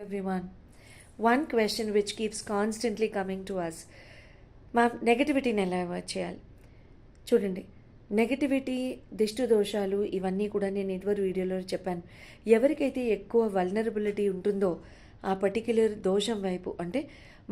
everyone. One question which keeps constantly coming to us. మా నెగటివిటీని ఎలా avoid చేయాలి? చూడండి నెగటివిటీ దిష్టి దోషాలు ఇవన్నీ కూడా నేను ఇదివరకు వీడియోలో చెప్పాను. ఎవరికైతే ఎక్కువ వల్నరబిలిటీ ఉంటుందో ఆ పర్టిక్యులర్ దోషం వైపు అంటే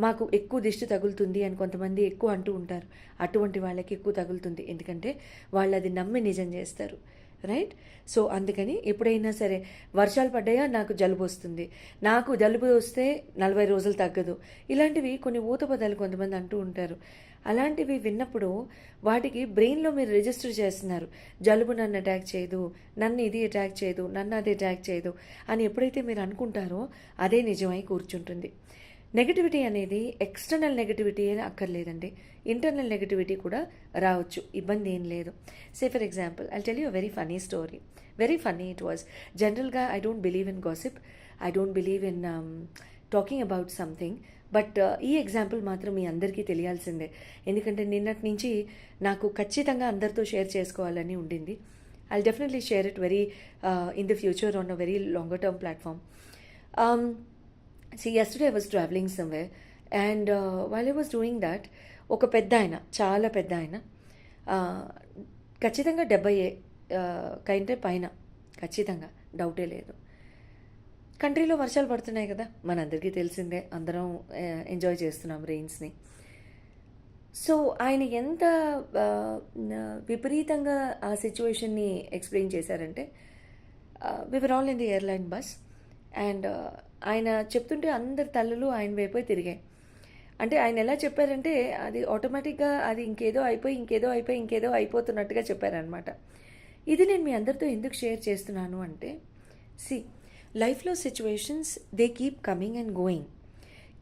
మాకు ఎక్కువ దిష్టి తగులుతుంది అని కొంతమంది ఎక్కువ అంటూ ఉంటారు. అటువంటి వాళ్ళకి ఎక్కువ తగులుతుంది. ఎందుకంటే వాళ్ళు అది నమ్మి నిజం చేస్తారు. రైట్ సో అందుకని ఎప్పుడైనా సరే వర్షాలు పడ్డాయా? నాకు జలుబు వస్తుంది. నాకు జలుబు వస్తే నలభై రోజులు తగ్గదు. ఇలాంటివి కొన్ని ఊత పదాలు కొంతమంది అంటూ ఉంటారు. అలాంటివి విన్నప్పుడు వాటికి బ్రెయిన్లో మీరు రిజిస్టర్ చేస్తున్నారు. జలుబు నన్ను అటాక్ చేయదు నన్ను ఇది అటాక్ చేయదు నన్ను అది అటాక్ చేయదు అని ఎప్పుడైతే మీరు అనుకుంటారో అదే నిజమై కూర్చుంటుంది. నెగటివిటీ అనేది ఎక్స్టర్నల్ నెగటివిటీ అని అక్కర్లేదండి. ఇంటర్నల్ నెగటివిటీ కూడా రావచ్చు. ఇబ్బంది ఏం లేదు. Say for example I tell you very funny story very funny it was జనరల్గా I don't believe in gossip I don't believe in talking about something but ఈ ఎగ్జాంపుల్ మాత్రం మీ అందరికీ తెలియాల్సిందే. ఎందుకంటే నిన్నటి నుంచి నాకు ఖచ్చితంగా అందరితో షేర్ చేసుకోవాలని ఉండింది. I definitely share it very in the future on a very longer term platform so yesterday I was travelling somewhere and while I was doing that ఒక పెద్ద ఆయన చాలా పెద్ద ఆయన ఖచ్చితంగా డెబ్బై కంటే పైన ఖచ్చితంగా డౌటే లేదు. కంట్రీలో వర్షాలు పడుతున్నాయి కదా మనందరికీ తెలిసిందే అందరం ఎంజాయ్ చేస్తున్నాం రెయిన్స్ని. సో ఆయన ఎంత విపరీతంగా ఆ సిచ్యువేషన్ని ఎక్స్ప్లెయిన్ చేశారంటే we were all in the airline bus and ఆయన చెప్తుంటే అందరి తలలు ఆయన వైపే తిరిగాయి. అంటే ఆయన ఎలా చెప్పారంటే అది ఆటోమేటిక్గా అది ఇంకేదో అయిపోయి ఇంకేదో అయిపోయి ఇంకేదో అయిపోతున్నట్టుగా చెప్పారనమాట ఇది నేను మీ అందరితో ఎందుకు షేర్ చేస్తున్నాను అంటే సి లైఫ్లో situations they keep coming and going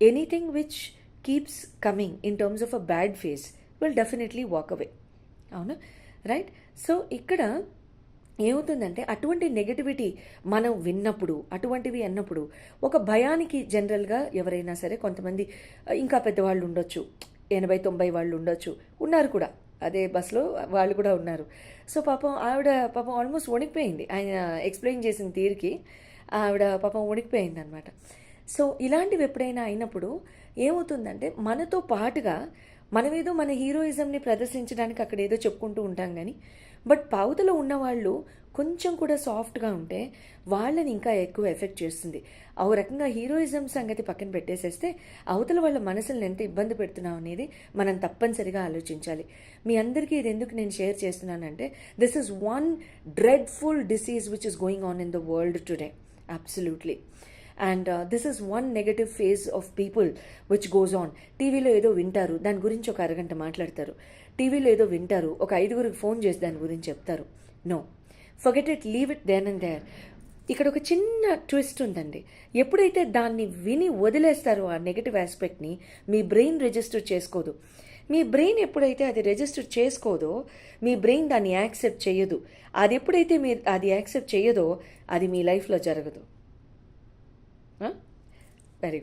anything which keeps coming in terms of a bad face will definitely walk away అవునా? రైట్ సో ఇక్కడ ఏమవుతుందంటే అటువంటి నెగటివిటీ మనం విన్నప్పుడు అటువంటివి అన్నప్పుడు ఒక భయానికి జనరల్గా ఎవరైనా సరే కొంతమంది ఇంకా పెద్దవాళ్ళు ఉండొచ్చు ఎనభై తొంభై వాళ్ళు ఉండొచ్చు ఉన్నారు కూడా. అదే బస్లో వాళ్ళు కూడా ఉన్నారు. సో పాపం ఆవిడ పాపం ఆల్మోస్ట్ వణికిపోయింది. ఆయన ఎక్స్ప్లెయిన్ చేసిన తీరుకి ఆవిడ పాపం వణికిపోయింది అనమాట సో ఇలాంటివి ఎప్పుడైనా అయినప్పుడు ఏమవుతుందంటే మనతో పాటుగా మనమేదో మన హీరోయిజంని ప్రదర్శించడానికి అక్కడ ఏదో చెప్పుకుంటూ ఉంటాం కానీ బట్ పావుతలో ఉన్నవాళ్ళు కొంచెం కూడా సాఫ్ట్గా ఉంటే వాళ్ళని ఇంకా ఎక్కువ ఎఫెక్ట్ చేస్తుంది. ఆ రకంగా హీరోయిజం సంగతి పక్కన పెట్టేసేస్తే అవతల వాళ్ళ మనసులను ఎంత ఇబ్బంది పెడుతున్నాం అనేది మనం తప్పనిసరిగా ఆలోచించాలి. మీ అందరికీ ఇది ఎందుకు నేను షేర్ చేస్తున్నానంటే this is one dreadful disease which is going on in the world today absolutely and this is one negative phase of people which goes on టీవీలో ఏదో వింటారు దాని గురించి ఒక అరగంట మాట్లాడతారు. టీవీలో ఏదో వింటారు ఒక ఐదుగురికి ఫోన్ చేసి దాని గురించి చెప్తారు. No forget it leave it then and there ఇక్కడ ఒక చిన్న ట్విస్ట్ ఉందండి. ఎప్పుడైతే దాన్ని విని వదిలేస్తారో ఆ నెగటివ్ ఆస్పెక్ట్ని మీ బ్రెయిన్ రిజిస్టర్ చేసుకోదు. మీ బ్రెయిన్ ఎప్పుడైతే అది రిజిస్టర్ చేసుకోదో మీ బ్రెయిన్ దాన్ని యాక్సెప్ట్ చేయదు. అది ఎప్పుడైతే మీరు అది యాక్సెప్ట్ చేయదో అది మీ లైఫ్లో జరగదు. Very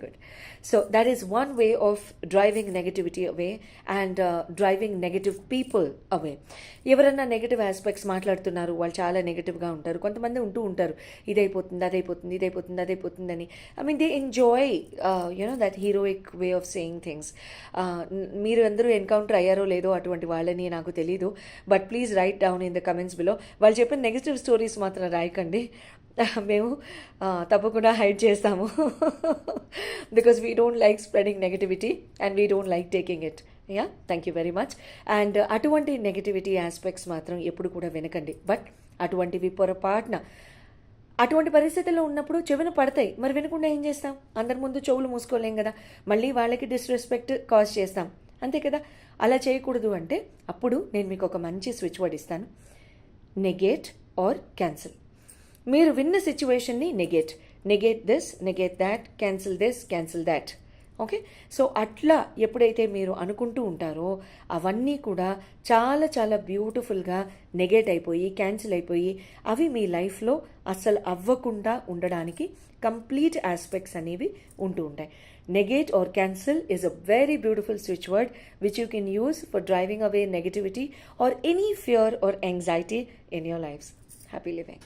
So so that is one way of driving negativity away and driving negative people away ఎవరన్నా నెగటివ్ ఆస్పెక్ట్స్ మాట్లాడుతున్నారు వాళ్ళు చాలా నెగటివ్గా ఉంటారు. కొంతమంది ఉంటూ ఉంటారు. ఇదైపోతుంది అదైపోతుంది ఇదైపోతుంది అదైపోతుందని. I mean they enjoy you know that heroic way of saying things మీరు అందరూ ఎన్కౌంటర్ అయ్యారో లేదో అటువంటి వాళ్ళని నాకు తెలీదు. But please write down in the comments below వాళ్ళు చెప్పిన నెగటివ్ స్టోరీస్ మాత్రం రాయకండి. మేము uh, తప్పకుండా హైడ్ చేస్తాము. Because we don't like spreading negativity and we don't like taking it yeah thank you very much and అటువంటి నెగటివిటీ ఆస్పెక్ట్స్ మాత్రం ఎప్పుడు కూడా వినకండి. బట్ అటువంటివి పొరపాటున అటువంటి పరిస్థితుల్లో ఉన్నప్పుడు చెవిన పడతాయి. మరి వినకుండా ఏం చేస్తాం? అందరి ముందు చెవులు మూసుకోలేం కదా? మళ్ళీ వాళ్ళకి డిస్రెస్పెక్ట్ కాజ్ చేస్తాం. అంతే కదా? అలా చేయకూడదు అంటే అప్పుడు నేను మీకు ఒక మంచి స్విచ్ వర్డ్ ఇస్తాను. నెగేట్ ఆర్ క్యాన్సిల్ మీరు విన్న సిచ్యువేషన్ని negate negate this negate that cancel this cancel that okay so అట్లా ఎప్పుడైతే మీరు అనుకుంటూ ఉంటారో అవన్నీ కూడా చాలా చాలా బ్యూటిఫుల్గా నెగేట్ అయిపోయి క్యాన్సిల్ అయిపోయి అవి మీ లైఫ్లో అస్సలు అవ్వకుండా ఉండడానికి కంప్లీట్ ఆస్పెక్ట్స్ అనేవి ఉంటూ ఉంటాయి. Negate or cancel is a very beautiful switch word which you can use for driving away negativity or any fear or anxiety in your lifes happy living